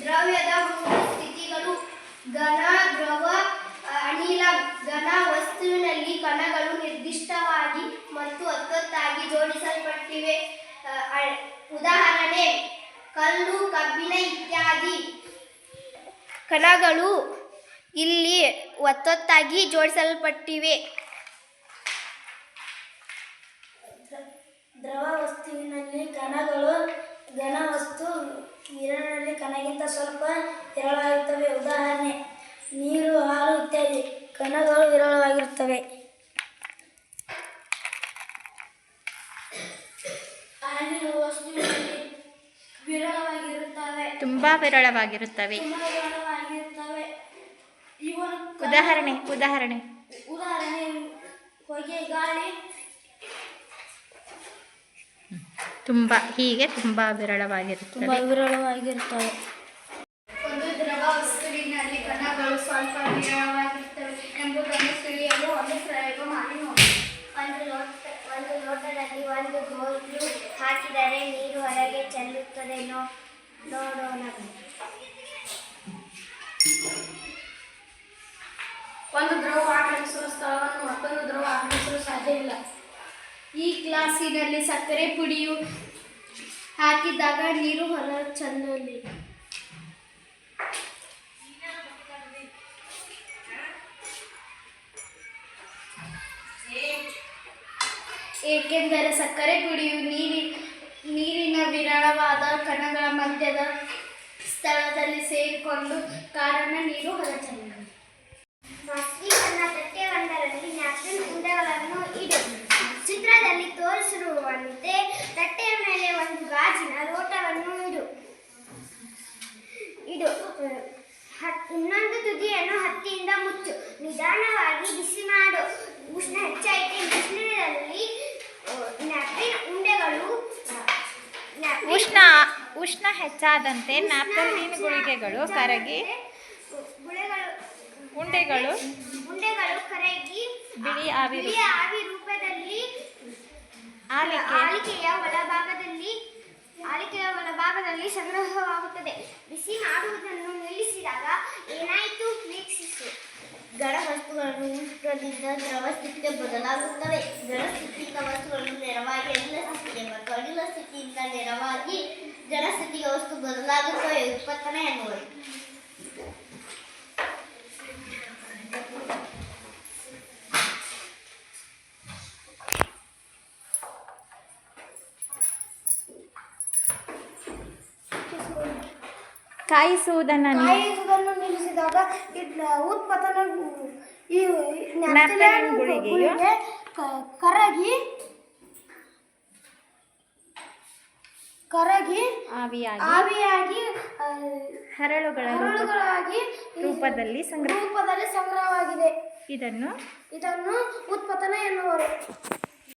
ದ್ರವ್ಯದ ಮೂರು ಸ್ಥಿತಿಗಳು ಘನ, ದ್ರವ ಅನಿಲ, ಘನ ವಸ್ತುವಿನಲ್ಲಿ ಕಣಗಳು ನಿರ್ದಿಷ್ಟವಾಗಿ ಮತ್ತು ಒತ್ತೊತ್ತಾಗಿ ಜೋಡಿಸಲ್ಪಟ್ಟಿವೆ. ಉದಾಹರಣೆ, ಕಲ್ಲು, ಕಬ್ಬಿಣ ಇತ್ಯಾದಿ ಕಣಗಳು ಇಲ್ಲಿ ಒತ್ತೊತ್ತಾಗಿ ಜೋಡಿಸಲ್ಪಟ್ಟಿವೆ. ದ್ರವ ವಸ್ತುವಿನಲ್ಲಿ ಕಣಗಳು, ಘನ ವಸ್ತು ನೀರಿನಲ್ಲಿ ಕಣಗಿಂತ ಸ್ವಲ್ಪ ವಿರಳವಾಗಿರುತ್ತವೆ. ಉದಾಹರಣೆ ನೀರು ಹಾಲು ಇತ್ಯಾದಿ. ಕಣಗಳು ವಿರಳವಾಗಿರುತ್ತವೆ. ತುಂಬಾ ವಿರಳವಾಗಿರುತ್ತವೆ. ಉದಾಹರಣೆ ಉದಾಹರಣೆ. ಉದಾಹರಣೆ ಹೊಗೆ ಗಾಳಿ ತುಂಬ ಹೀಗೆ ತುಂಬ ತುಂಬ ವಿರಳವಾಗಿರುತ್ತವೆ ವಿರಳವಾಗಿರುತ್ತವೆ ಒಂದು ದ್ರವ ವಸ್ತುವಿನಲ್ಲಿ ಕಣಗಳು ಸ್ವಲ್ಪ ವಿರಳವಾಗಿರುತ್ತವೆ ಎಂಬುದನ್ನು ತಿಳಿಯಲು ಒಂದು ಪ್ರಯೋಗ ಹೀಗೆ ತುಂಬ ಒಂದು ವಿರಳವಾಗಿರ್ತವೆ ಒಂದು ಲೋಟದಲ್ಲಿ ಒಂದು ಗೋಲು ಹಾಕಿದರೆ ನೀರು ಹೊರಗೆ ಚೆಲ್ಲುತ್ತದೆ ನೋಡೋಣ. ಒಂದು ದ್ರವ ಆಕರಿಸುವ ಸ್ಥಳವನ್ನು ಮತ್ತೊಂದು ದ್ರವ ಆಕ್ರಮಿಸಲು ಸಾಧ್ಯವಿಲ್ಲ. ಈ ಗ್ಲಾಸಿನಲ್ಲಿ ಸಕ್ಕರೆ ಪುಡಿಯು ಹಾಕಿದಾಗ ನೀರು ಹೊರ ಚೆಲ್ಲಲಿ. ಏಕೆಂದರೆ ಸಕ್ಕರೆ ಪುಡಿಯು ನೀರಿ, ನೀರಿನ ವಿರಳವಾದ ಕಣಗಳ ಮಧ್ಯದ ಸ್ಥಳದಲ್ಲಿ ಸೇರಿಕೊಂಡು ಕಾರಣ ನೀರು ಹೊರಚೆಲ್ಲದು ಇನ್ನೊಂದು ತುದಿಯನ್ನು ಹತ್ತಿಯಿಂದ ಮುಚ್ಚು. ನಿಧಾನವಾಗಿ ಬಿಸಿ ಮಾಡು. ಉಷ್ಣ ಹೆಚ್ಚಾಯಿತು. ಬಿಸಿಲಿನಲ್ಲಿ ನ್ಯಾಪ್ಕಿನ್ ಉಂಡೆಗಳು ಉಷ್ಣ ಉಷ್ಣ ಹೆಚ್ಚಾದಂತೆ ನ್ಯಾಪ್ಕಿನ್ ಗುಳಿಗೆಗಳು ಕರಗಿ ಉಂಡೆಗಳು ಉಂಡೆಗಳು ಕರಗಿ ಬಿಳಿ ಆವಿ ಬಿಳಿ ಆವಿ ರೂಪದಲ್ಲಿ ಆಲಿಕೆ. ಆಲಿಕೆಯ ಒಳಭಾಗದಲ್ಲಿ ಆಲಿಕೆಯ ಒಳಭಾಗದಲ್ಲಿ ಸಂಗ್ರಹವಾಗುತ್ತದೆ. ಬಿಸಿ ಮಾಡುವುದನ್ನು ನಿಲ್ಲಿಸಿದಾಗ ಏನಾಯಿತು? ವೀಕ್ಷಿಸು. ಘನ ವಸ್ತುಗಳನ್ನು ಉಷ್ಣದಿಂದ ದ್ರವ ಸ್ಥಿತಿಗೆ ಬದಲಾಗುತ್ತವೆ. ಘನ ಸ್ಥಿತಿಯಿಂದ ವಸ್ತುಗಳು ನೇರವಾಗಿ ಅನಿಲ ಸ್ಥಿತಿಗೆ ಮತ್ತು ಅನಿಲ ಸ್ಥಿತಿಯಿಂದ ನೇರವಾಗಿ ಘನ ಸ್ಥಿತಿಗೆ ವಸ್ತು ಬದಲಾಗುತ್ತವೆ. ಉತ್ಪತ್ತನೆ ಎನ್ನುವರು ಕಾಯಿಸುವುದನ್ನು ಕಾಯಿಸುವುದನ್ನು ನಿಲ್ಲಿಸಿದಾಗ ಉತ್ಪತನ ಈ ಗುಳಿಗೆ ಕರಗಿ ಕರಗಿ ಆವಿಯಾಗಿ ಆವಿಯಾಗಿ ಹರಳುಗಳ ಹರಳುಗಳಾಗಿ ರೂಪದಲ್ಲಿ ಸಂಗ್ರಹ ರೂಪದಲ್ಲಿ ಸಂಗ್ರಹವಾಗಿದೆ. ಇದನ್ನು ಇದನ್ನು ಉತ್ಪತನ ಎನ್ನುವರು.